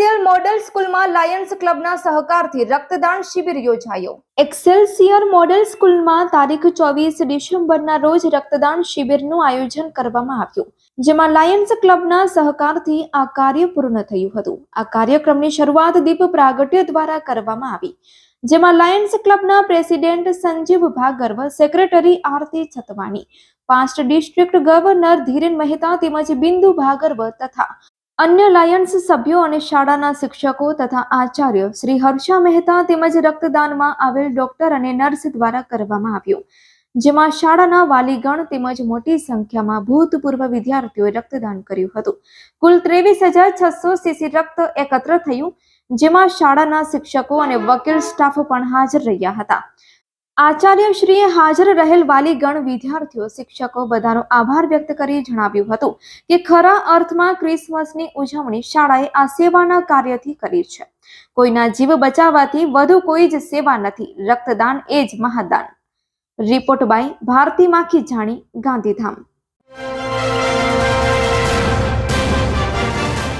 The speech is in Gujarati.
એક્સેલસિયર મોડેલ સ્કૂલમાં લાયન્સ ક્લબના સહકારથી રક્તદાન શિબિર યોજાયો. એક્સેલસિયર મોડેલ સ્કૂલમાં તારીખ ચોવીસ ડિસેમ્બરના રોજ રક્તદાન શિબિરનું આયોજન કરવામાં આવ્યું, જેમાં લાયન્સ ક્લબના સહકારથી આ કાર્ય પૂર્ણ થયું હતું. આ કાર્યક્રમની શરૂઆત દીપ પ્રાગટ્ય દ્વારા કરવામાં આવી, જેમાં લાયન્સ ક્લબના પ્રેસિડેન્ટ સંજીવ ભાગર્વ સેક્રેટરી આરતી છતવાણી, પાંચ ડિસ્ટ્રિક્ટ ગવર્નર ધીરેન મહેતા તેમજ બિંદુ ભાગર્વ તથા અન્ય લાયન્સ સભ્યો અને શાળાના શિક્ષકો તથા આચાર્ય શ્રી હર્ષા મહેતા તેમજ રક્તદાનમાં આવેલ ડોક્ટર અને નર્સ દ્વારા કરવામાં આવ્યું. જેમાં શાળાના વાલીગણ તેમજ મોટી સંખ્યામાં ભૂતપૂર્વ વિદ્યાર્થીઓએ રક્તદાન કર્યું હતું. કુલ ત્રેવીસ હજાર છસો સીસી રક્ત એકત્ર થયું, જેમાં શાળાના શિક્ષકો અને વકીલ સ્ટાફ પણ હાજર રહ્યા હતા. આચાર્યશ્રીએ હાજર રહેલ વાલીગણ વિદ્યાર્થીઓ, શિક્ષકો બધાનો આભાર વ્યક્ત કરી જણાવ્યું હતું કે ખરા અર્થમાં ક્રિસમસની ઉજવણી શાળાએ આ સેવાના કાર્યથી કરી છે. કોઈના જીવ બચાવવાથી વધુ કોઈ જ સેવા નથી, રક્તદાન એ જ મહાદાન. રિપોર્ટ બાય ભારતી માખી જાણી, ગાંધીધામ.